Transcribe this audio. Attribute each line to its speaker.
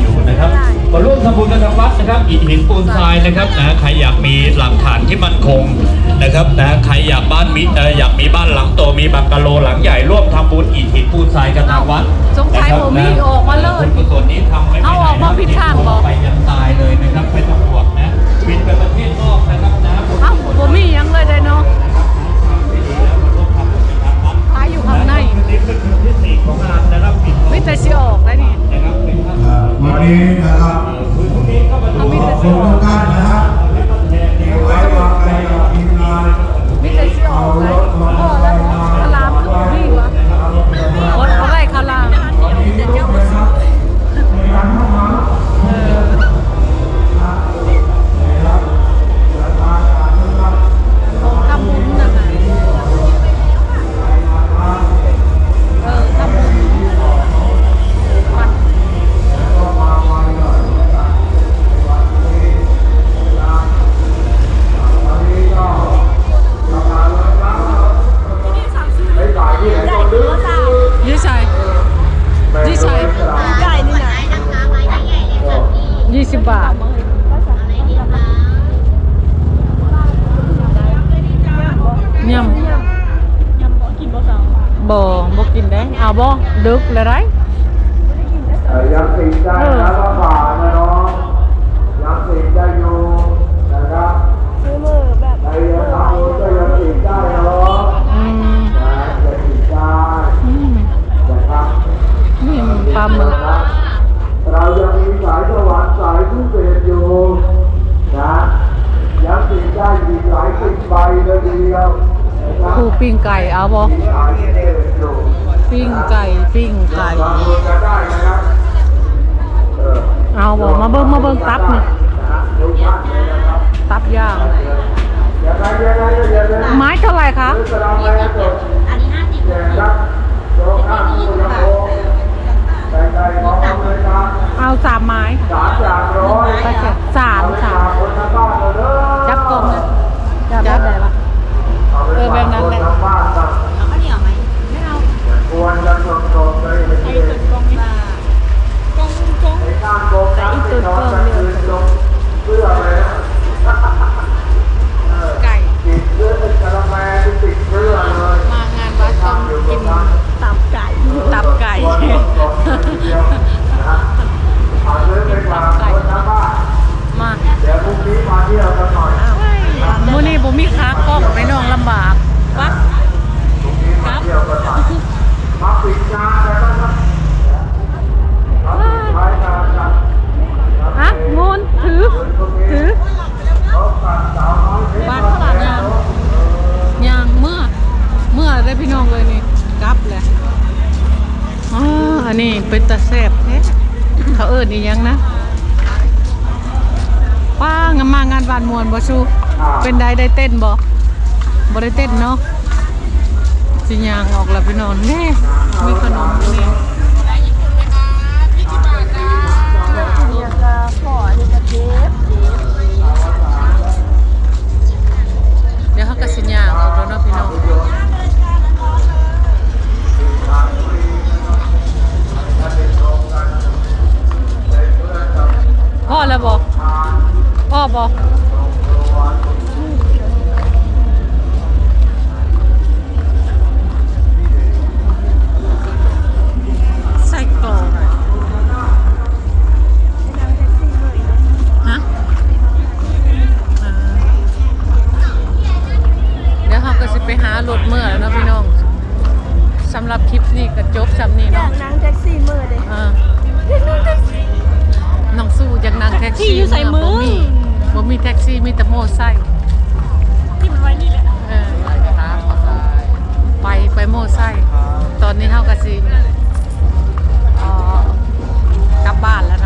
Speaker 1: อยู่นะครับมาร่วมทำบุญกันทางวัดนะครับอิฐหินปูนทรายนะครับนะใครอยากมีหลังฐานที่มั่นคงนะครับนะใครอยากบ้านมีอยากมีบ้านหลังโตมีบังกะโลหลังใหญ่ร่วมทำบุญอิฐหินปูนทรายกันทางวัด
Speaker 2: สงสัยผมมีออกมาเลิ
Speaker 1: ศ
Speaker 2: กุ
Speaker 1: ศล
Speaker 2: นี้
Speaker 1: ทำ
Speaker 2: ไม่ได้
Speaker 1: เอา
Speaker 2: อ
Speaker 3: อกมา
Speaker 2: พิ
Speaker 3: ทา
Speaker 2: งบอ
Speaker 3: กไปยันตายเลยนะครับ
Speaker 2: สิบบาทยำ
Speaker 4: บ่บ่
Speaker 2: กินได้เอาบ่ดึกเลยไร
Speaker 3: เออยังกินได้
Speaker 2: ผู้ปิ้
Speaker 3: งไก่เอา
Speaker 2: บ
Speaker 3: อ
Speaker 2: ปิ้งไก่ปิ้งไก่
Speaker 3: เอา
Speaker 2: บอมาเบิ้งมาเบิ้งตับนี่ตับย่าง
Speaker 3: ไม้
Speaker 2: เท่าไหร่คะ
Speaker 3: เอา
Speaker 2: สามไม้
Speaker 3: สาม
Speaker 2: สามจับกลมนะจับได้
Speaker 3: ไห
Speaker 4: ม
Speaker 3: สู้เป็นได้
Speaker 2: ได้
Speaker 3: เต้
Speaker 2: น
Speaker 4: บ่
Speaker 2: บ
Speaker 3: อได้เต้นเนาะสิยา
Speaker 2: งออกหลับไปนอนนี่มีขนมนี่
Speaker 4: เดี๋
Speaker 2: ยวเขาก็สัญญางออกแล้วเนาะพี่น้อง นั่
Speaker 4: งแท็กซี่อยู่ใส่มือ
Speaker 2: มบ่มีแท็กซี่มีแต่โม่ไส้
Speaker 4: ที่มันไว้นี่แหละ
Speaker 2: เออไปไปโม่ไส้ตอนนี้เฮากะซิกลับบ้านแล้วนะ